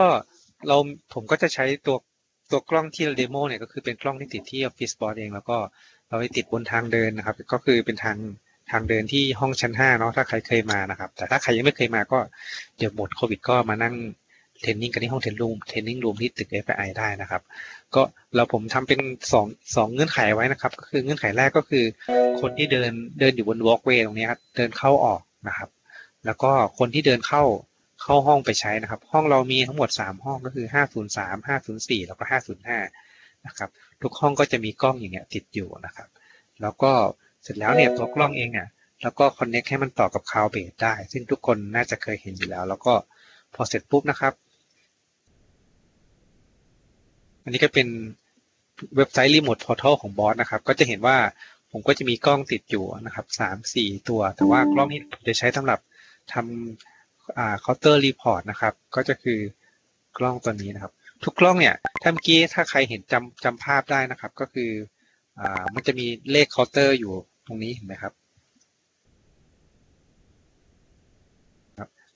ก็เราผมก็จะใช้ตัวตัวกล้องที่เราเดโมเนี่ยก็คือเป็นกล้องที่ติดที่ Office Board เอง แล้วก็เราไปติดบนทางเดินนะครับ ก็คือเป็นทางทางเดินที่ห้องชั้น5เนาะถ้าใครเคยมานะครับ แต่ถ้าใครยังไม่เคยมาก็เดี๋ยวหมดโควิดก็มานั่งเทรนนิ่งกันที่ห้องเทรนรูมเทรนนิ่งรูมที่ตึก FI ได้นะครับ ก็เราผมทำเป็นสองสองเงื่อนไขไว้นะครับ ก็คือเงื่อนไขแรกก็คือ คนที่เดินเดินอยู่บน walkway ตรงนี้ครับเดินเข้าออกนะครับ แล้วก็คนที่เดินเข้า เข้าห้องไปใช้นะครับ ห้องเรามีทั้งหมด 3 ห้องก็คือ 503 504 แล้วก็ 505 นะครับ ทุกห้องก็จะมีกล้องอย่างเงี้ยติดอยู่นะครับ แล้วก็เสร็จแล้วเนี่ยตัวกล้องเองเนี่ยแล้วก็ connect ให้มันต่อกับ cloud base ได้ ซึ่งทุกคนน่าจะเคยเห็นอยู่แล้ว แล้วก็พอเสร็จปุ๊บนะครับ อันนี้ก็เป็นเว็บไซต์ Remote Portal ของบอสนะครับ ก็จะเห็นว่าผมก็จะมีกล้องติดอยู่นะครับสามสี่ตัว แต่ว่ากล้องนี้ผมจะใช้สำหรับทำ อ่าเคาน์เตอร์รีพอร์ตนะครับ ก็จะคือกล้องตัวนี้นะครับ ทุกกล้องเนี่ยถ้าเมื่อกี้ถ้าใครเห็นจำจำภาพได้นะครับ ก็คืออ่ามันจะมีเลขคาน์เตอร์อยู่ตรงนี้เห็นไหมครับ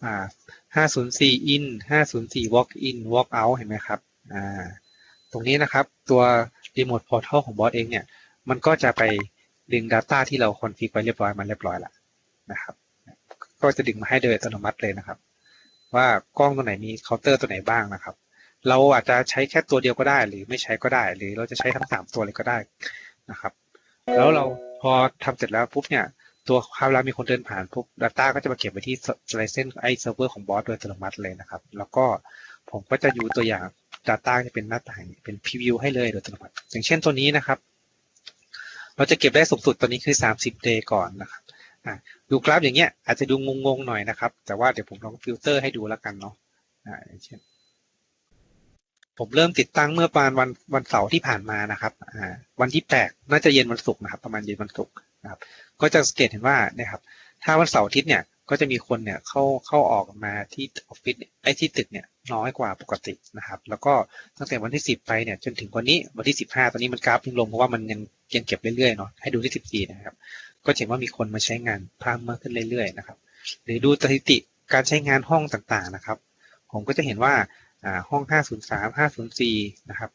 อ่าห้าศูนย์สี่ in ห้าศูนย์สี่ walk in walk out เห็นไหมครับอ่าตรงนี้นะครับตัว remote portal ของบอสเองเนี่ย มันก็จะไปดึง Data ที่เราคอนฟิกไว้เรียบร้อยมันเรียบร้อยแล้วนะครับ ก็จะดึงมาให้โดยอัตโนมัติเลยนะครับ ว่ากล้องตัวไหนมีเคาน์เตอร์ตัวไหนบ้างนะครับ เราอาจจะใช้แค่ตัวเดียวก็ได้ หรือไม่ใช้ก็ได้ หรือเราจะใช้ทั้งสามตัวเลยก็ได้นะครับ แล้วเราพอทำเสร็จแล้วปุ๊บเนี่ยตัวคราวเวลามีคนเดินผ่านปุ๊บ Data ก็จะมาเก็บไว้ที่ไลเซนไอเซิร์ฟเวอร์ของบอสโดยอัตโนมัติเลยนะครับ แล้วก็ผมก็จะอยู่ตัวอย่าง Data จะเป็นหน้าต่างเป็นพรีวิวให้เลยโดยอัตโนมัติ อย่างเช่นตัวนี้นะครับ เราจะเก็บได้สูงสุดตัวนี้คือ 30 day ก่อนนะครับ ดูกราฟอย่างเงี้ยอาจจะดูงงๆหน่อยนะครับ แต่ว่าเดี๋ยวผมลองฟิลเตอร์ให้ดูแล้วกันเนาะอย่างเช่นผมเริ่มติดตั้งเมื่อประมาณวันวันเสาร์ที่ผ่านมานะครับวันที่แปดน่าจะเย็นวันศุกร์นะครับ ประมาณเย็นวันศุกร์นะครับ ก็จะสังเกตเห็นว่านะครับ ถ้าวันเสาร์อาทิตย์เนี่ยก็จะมีคนเนี่ยเข้าเข้าออกมาที่ออฟฟิศไอ้ที่ตึกเนี่ยน้อยกว่าปกตินะครับ แล้วก็ตั้งแต่วันที่สิบไปเนี่ยจนถึงวันนี้วันที่สิบห้าตอนนี้มันกราฟลงเพราะว่ามันยังยังเก็บเรื่อยๆเนาะให้ดูที่สิบสี่นะครับ ก็เห็นว่ามีคนมาใช้งานเพิ่มมากขึ้นเรื่อยๆนะครับ หรือดูสถิติการใช้งานห้องต่างๆนะครับ ผมก็จะเห็นว่าห้อง 503 504 นะครับ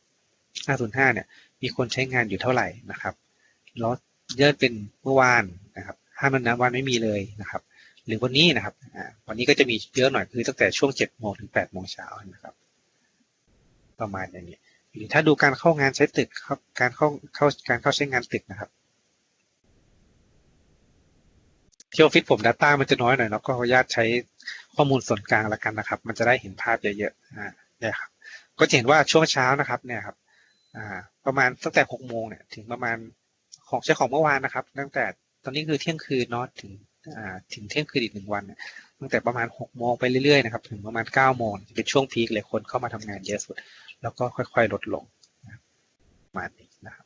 505 เนี่ย มีคนใช้งานอยู่เท่าไหร่นะครับแล้วเยอะเป็นเมื่อวานนะครับห้ามันนะวันไม่มีเลยนะครับ หรือวันนี้นะครับวันนี้ก็จะมีเยอะหน่อยคือตั้งแต่ช่วง 7 โมงถึง 8 โมงเช้านะครับ ประมาณอย่างนี้หรือถ้าดูการเข้างานใช้ตึกครับการเข้าเข้าการเข้าใช้งานตึกนะครับ เที่ออฟฟิศผม Data มันจะน้อยหน่อยเนาะก็ขออนุญาตใช้ข้อมูลส่วนกลางแล้วกันนะครับ มันจะได้เห็นภาพเยอะๆอ่าเนี่ยครับก็จะเห็นว่าช่วงเช้านะครับเนี่ยครับอ่าประมาณตั้งแต่หกโมงเนี่ยถึงประมาณของใช้ของเมื่อวานนะครับ ตั้งแต่ตอนนี้คือเที่ยงคืนเนาะถึงอ่าถึงเที่ยงคืนอีกหนึ่งวันตั้งแต่ประมาณหกโมงไปเรื่อยๆนะครับถึงประมาณเก้าโมงเป็นช่วงพีคเลยคนเข้ามาทำงานเยอะสุด แล้วก็ค่อยๆลดลงประมาณนี้นะครับ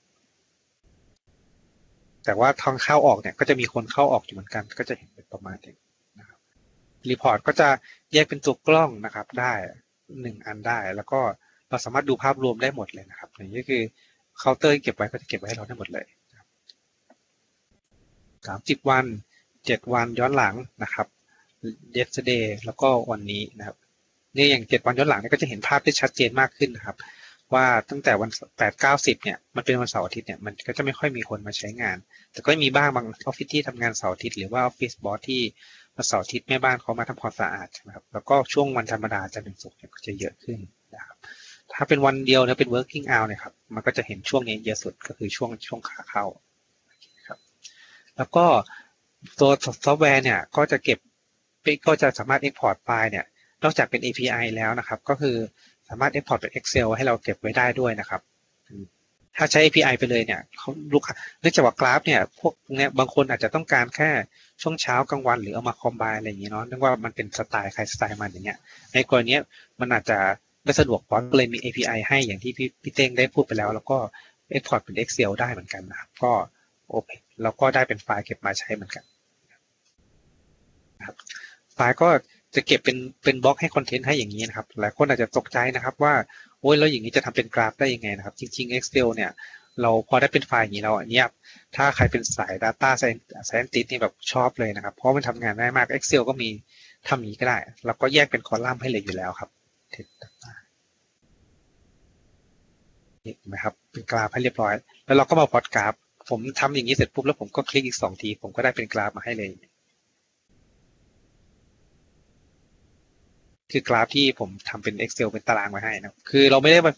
แต่ว่าทางเข้าออกเนี่ยก็จะมีคนเข้าออกอยู่เหมือนกัน ก็จะเห็นเป็นประมาณนี้นะครับรีพอร์ตก็จะแยกเป็นตัวกล้องนะครับ ได้หนึ่งอันได้ แล้วก็เราสามารถดูภาพรวมได้หมดเลยนะครับนี้ก็คือเคาน์เตอร์เก็บไว้ก็จะเก็บไว้ให้เราได้หมดเลยสามสิบวันเจ็ดวันย้อนหลังนะครับ yesterday แล้วก็วันนี้นะครับนี่อย่างเจ็ดวันย้อนหลังเนี่ยก็จะเห็นภาพได้ชัดเจนมากขึ้นนะครับ ว่าตั้งแต่วันแปดเก้าสิบเนี่ยมันเป็นวันเสาร์อาทิตย์เนี่ยมันก็จะไม่ค่อยมีคนมาใช้งาน แต่ก็มีบ้างบางออฟฟิศที่ทำงานเสาร์อาทิตย์หรือว่าออฟฟิศบอสที่วันเสาร์อาทิตย์แม่บ้านเขามาทำความสะอาดใช่ไหมครับแล้วก็ช่วงวันธรรมดาจันทร์ถึงศุกร์เนี่ยก็จะเยอะขึ้นนะครับถ้าเป็นวันเดียวเนี่ยเป็น working hour เนี่ยครับมันก็จะเห็นช่วงนี้เยอะสุดก็คือช่วงช่วงขาเข้าครับแล้วก็ตัวซอฟต์แวร์เนี่ยก็จะเก็บก็จะสามารถ export ไฟล์เนี่ยนอกจากเป็น API แล้วนะครับ ก็คือามารถ export เป็น Excel ให้เราเก็บไว้ได้ด้วยนะครับ ถ้าใช้ API ไปเลยเนี่ยเขาลูกค้าเนื่องจากว่ากราฟเนี่ยพวกเนี้ยบางคนอาจจะต้องการแค่ช่วงเช้ากลางวันหรือเอามาคอมไบอะไรอย่างนี้เนาะเนื่องว่ามันเป็นสไตล์ใครสไตล์มันอย่างเงี้ย ในกรณีมันอาจจะไม่สะดวกบอสเลยมี API ให้อย่างที่พี่พี่เต้งได้พูดไปแล้ว แล้วก็ export เป็น Excel ได้เหมือนกันนะครับก็โอเคแล้วก็ได้เป็นไฟล์เก็บมาใช้เหมือนกันนะครับไฟล์ก็ จะเก็บเป็นเป็นบล็อกให้คอนเทนต์ให้อย่างนี้นะครับ หลายคนอาจจะตกใจนะครับว่าโอ้ยแล้วอย่างนี้จะทำเป็นกราฟได้ยังไงนะครับ จริง ๆ Excel เนี่ยเราพอได้เป็นไฟล์อย่างนี้เราอันนี้ถ้าใครเป็นสาย Data Scientist นี่แบบชอบเลยนะครับ เพราะมันทำงานง่ายมาก Excel ก็มีทำอย่างนี้ก็ได้ แล้วก็แยกเป็นคอลัมน์ให้เลยอยู่แล้วครับเห็นไหมครับ เป็นกราฟให้เรียบร้อย แล้วเราก็มาพอดกราฟ ผมทำอย่างนี้เสร็จปุ๊บแล้วผมก็คลิกอีกสองที ผมก็ได้เป็นกราฟมาให้เลย คือกราฟที่ผมทำเป็น Excel เป็นตารางไว้ให้นะครับคือเราไม่ได้มา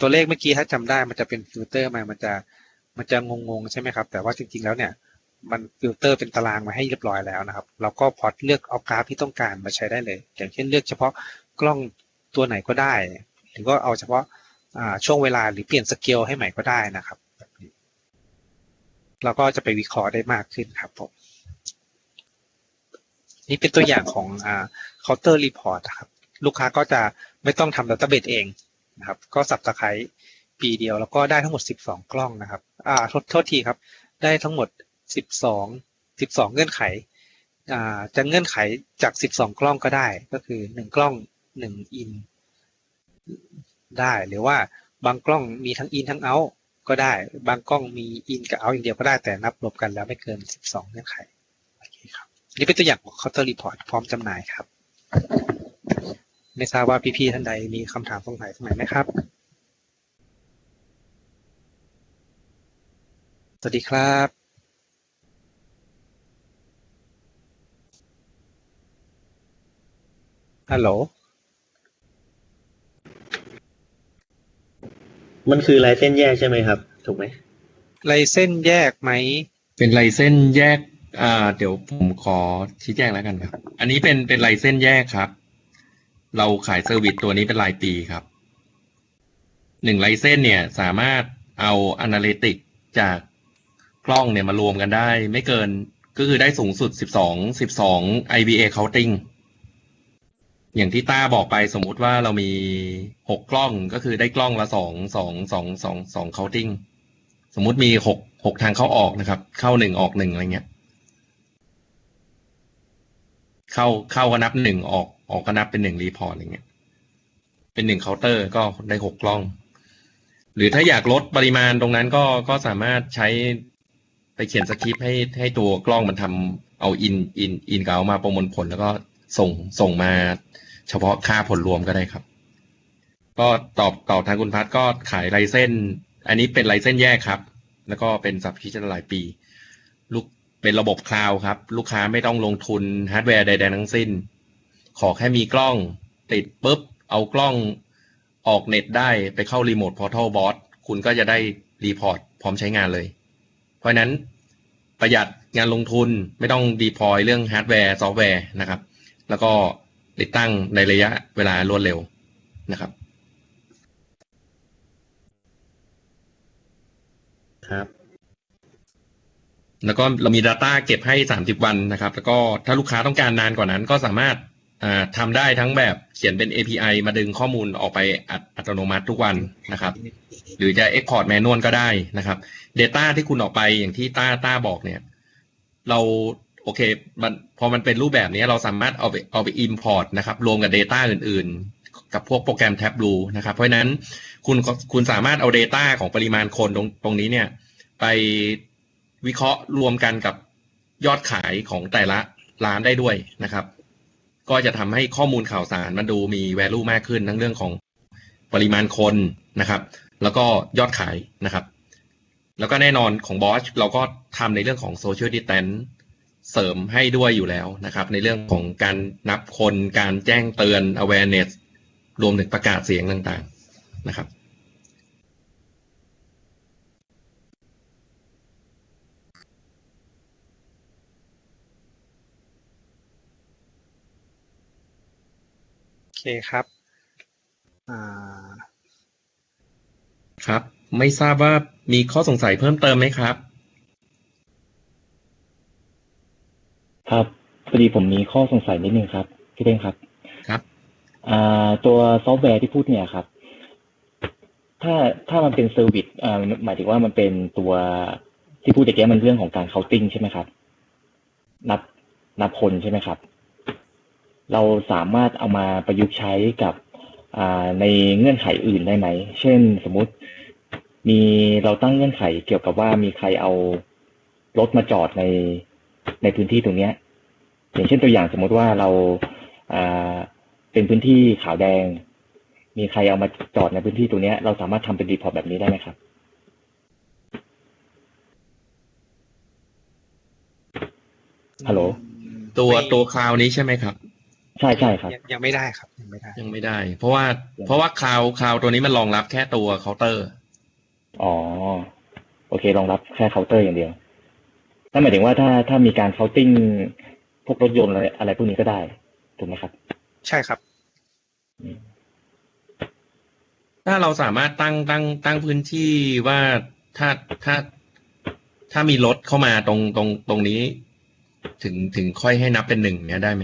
ตัวเลขเมื่อกี้ถ้าจำได้มันจะเป็นฟิลเตอร์มามันจะมันจะงงๆใช่ไหมครับ แต่ว่าจริง ๆแล้วเนี่ยมันฟิลเตอร์เป็นตารางมาให้เรียบร้อยแล้วนะครับ เราก็พอตเลือกเอากราฟที่ต้องการมาใช้ได้เลย อย่างเช่นเลือกเฉพาะกล้องตัวไหนก็ได้ หรือก็เอาเฉพาะช่วงเวลาหรือเปลี่ยนสเกลให้ใหม่ก็ได้นะครับแบบนี้เราก็จะไปวิเคราะห์ได้มากขึ้นครับผมนี่เป็นตัวอย่างของ อ่า counter report นะครับลูกค้าก็จะไม่ต้องทำ database เองนะครับก็สับตะไคร้ปีเดียวแล้วก็ได้ทั้งหมด 12 กล้องนะครับอ่าโทษโทษทีครับ ได้ทั้งหมด 12 12 เงื่อนไขอ่าจะเงื่อนไขจาก 12 กล้องก็ได้ก็คือ 1 กล้อง 1 อิน ได้หรือว่าบางกล้องมีทั้งอินทั้งเอาก็ได้ บางกล้องมีอินกับเอาอย่างเดียวก็ได้แต่นับรวมกันแล้วไม่เกิน 12 เงื่อนไขโอเคครับนี่เป็นตัวอย่างของ counter report พร้อมจำหน่ายครับ ไม่ทราบว่าพี่ๆท่านใดมีคำถามสงสัยตรงไหนไหมครับ สวัสดีครับฮัลโหล มันคือลายเส้นแยกใช่ไหมครับ ถูกไหมลายเส้นแยกไหม เป็นลายเส้นแยก อ่าเดี๋ยวผมขอชี้แจงแล้วกันครับ อันนี้เป็นเป็นลายเส้นแยกครับ เราขายเซอร์วิสตัวนี้เป็นรายปีครับหนึ่งลายเส้นเนี่ยสามารถเอาอนาลิติกจากกล้องเนี่ยมารวมกันได้ ไม่เกินก็คือได้สูงสุดสิบสองสิบสอง IBA counting อย่างที่ต้าบอกไปสมมุติว่าเรามีหกกล้องก็คือได้กล้องละสองสองสองสองสอง counting สมมุติมีหกหกทางเข้าออกนะครับ เข้าหนึ่งออกหนึ่งอะไรเงี้ย เข้าเข้าก็นับหนึ่งออกออกก็นับเป็นหนึ่งรีพอร์ตอะไรเงี้ย เป็นหนึ่งเคาน์เตอร์ก็ได้หกกล้อง หรือถ้าอยากลดปริมาณตรงนั้นก็ก็สามารถใช้ไปเขียนสคริปต์ให้ให้ตัวกล้องมันทำเอาอินอินอินกับเอามาประมวลผลแล้วก็ส่งส่งมาเฉพาะค่าผลรวมก็ได้ครับ ก็ตอบตอบทางคุณพัฒก็ขายไลเส้น อันนี้เป็นไลเส้นแยกครับ แล้วก็เป็นสับคิชหลายปี ลูก เป็นระบบคลาวด์ครับ ลูกค้าไม่ต้องลงทุนฮาร์ดแวร์ใดๆทั้งสิ้น ขอแค่มีกล้องติดปุ๊บ เอากล้องออกเน็ตได้ไปเข้ารีโมทพอร์ทัลบอสคุณก็จะได้รีพอร์ตพร้อมใช้งานเลย เพราะฉะนั้นประหยัดงานลงทุนไม่ต้องดีพอยเรื่องฮาร์ดแวร์ซอฟต์แวร์นะครับ แล้วก็ติดตั้งในระยะเวลารวดเร็วนะครับ ครับ แล้วก็เรามี Data เก็บให้ 30 วันนะครับ แล้วก็ถ้าลูกค้าต้องการนานกว่านั้นก็สามารถทำได้ทั้งแบบเขียนเป็น API มาดึงข้อมูลออกไปอัตอัตโนมัติทุกวันนะครับ หรือจะ Export Manual ก็ได้นะครับ Data ที่คุณออกไปอย่างที่ต้าต้าบอกเนี่ย เราโอเคมันพอมันเป็นรูปแบบนี้เราสามารถเอาไปเอาไป Import นะครับ รวมกับ Data อื่นๆ กับพวกโปรแกรม Tableau นะครับ เพราะฉะนั้นคุณคุณสามารถเอา Data ของปริมาณคนตรงตรงนี้เนี่ย ไป วิเคราะห์รวมกันกับยอดขายของแต่ละร้านได้ด้วยนะครับ ก็จะทำให้ข้อมูลข่าวสารมันดูมี value มากขึ้นทั้งเรื่องของปริมาณคนนะครับ แล้วก็ยอดขายนะครับ แล้วก็แน่นอนของบอสเราก็ทำในเรื่องของ social distance เสริมให้ด้วยอยู่แล้วนะครับ ในเรื่องของการนับคนการแจ้งเตือน awareness รวมถึงประกาศเสียงต่างๆนะครับ คครับอ่าครับ ไม่ทราบว่ามีข้อสงสัยเพิ่มเติมไหมครับ ครับพอดีผมมีข้อสงสัยนิดนึงครับพี่เด้งครับครับอ่าตัวซอฟต์แวร์ที่พูดเนี่ยครับ ถ้าถ้ามันเป็นเซอร์วิสอ่าหมายถึงว่ามันเป็นตัวที่พูดตะเกียมันเรื่องของการเคาน์ติ้งใช่ไหมครับ นับนับคนใช่ไหมครับ เราสามารถเอามาประยุกต์ใช้กับอ่าในเงื่อนไขอื่นได้ไหม เช่นสมมุติมีเราตั้งเงื่อนไขเกี่ยวกับว่ามีใครเอารถมาจอดในในพื้นที่ตรงเนี้ย อย่างเช่นตัวอย่างสมมติว่าเราอ่าเป็นพื้นที่ขาวแดง มีใครเอามาจอดในพื้นที่ตรงเนี้ย เราสามารถทำเป็นรีพอร์ตแบบนี้ได้ไหมครับฮัลโหลตัวไม่ตัวคลาวนี้ใช่ไหมครับ ใช่ใช่ครับ ยังยังไม่ได้ครับ ยังไม่ได้ยังไม่ได้ เพราะว่าเพราะว่าคลาวคลาวตัวนี้มันรองรับแค่ตัวเคาน์เตอร์ อ๋อ โอเครองรับแค่เคาน์เตอร์อย่างเดียวนั่นหมายถึงว่าถ้าถ้ามีการเคาน์ติ้งพวกรถยนต์อะไรอะไรพวกนี้ก็ได้ถูกไหมครับ ใช่ครับอืมถ้าเราสามารถตั้งตั้งตั้งพื้นที่ว่าถ้าถ้าถ้ามีรถเข้ามาตรงตรงตรงนี้ ถึงถึงค่อยให้นับเป็นหนึ่งเนี้ยได้ไหม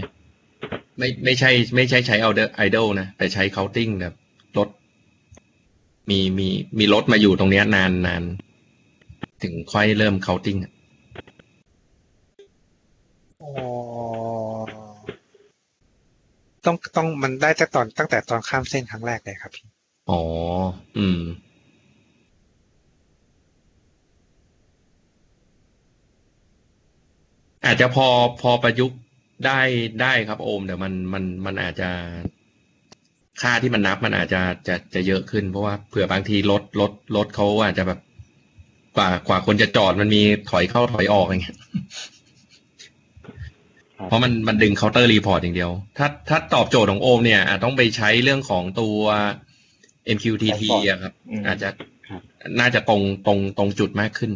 ไม่ไม่ใช่ ไม่ใช่ใช้เอาไอดอลนะ แต่ใช้เคาน์ติ้งแบบรถ มีมีมีรถมาอยู่ตรงเนี้ยนานนานถึงค่อยเริ่มเคาน์ติ้งอ๋อต้องต้องมันได้แต่ตอนตั้งแต่ตอนข้ามเส้นครั้งแรกเลยครับพี่ อ๋อ อืม อาจจะพอพอประยุกต์ ได้ได้ครับโอมแต่มันมันมันอาจจะค่าที่มันนับมันอาจจะจะจะเยอะขึ้น เพราะว่าเผื่อบางทีรถรถรถเขาอาจจะแบบกว่ากว่าคนจะจอดมันมีถอยเข้าถอยออกอย่างเงี้ยครับเพราะมันมันดึงเคาน์เตอร์รีพอร์ตอย่างเดียว ถ้าถ้าตอบโจทย์ของโอมเนี่ยอาจต้องไปใช้เรื่องของตัว MQTT อะครับอืมอาจจะครับน่าจะตรงตรงตรงจุดมากขึ้น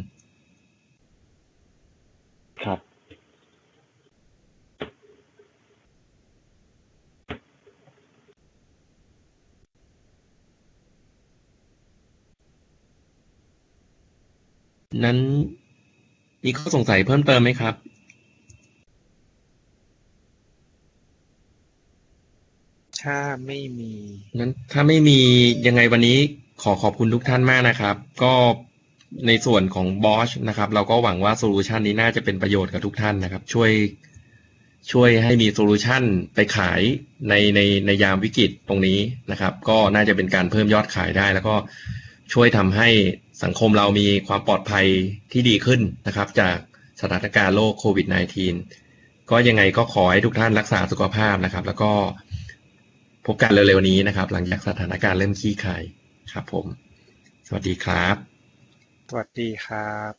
นั้นมีข้อสงสัยเพิ่มเติมไหมครับถ้าไม่มีนั้นถ้าไม่มียังไงวันนี้ขอขอบคุณทุกท่านมากนะครับ ก็ในส่วนของ Bosch นะครับ เราก็หวังว่าโซลูชันนี้น่าจะเป็นประโยชน์กับทุกท่านนะครับ ช่วยช่วยให้มีโซลูชันไปขายในในในยามวิกฤตตรงนี้นะครับ ก็น่าจะเป็นการเพิ่มยอดขายได้ แล้วก็ช่วยทำให้ สังคมเรามีความปลอดภัยที่ดีขึ้นนะครับ จากสถานการณ์โรคโควิด -19 ก็ยังไงก็ขอให้ทุกท่านรักษาสุขภาพนะครับ แล้วก็พบกันเร็วๆนี้นะครับ หลังจากสถานการณ์เริ่มคลี่คลายครับผม สวัสดีครับ สวัสดีครับ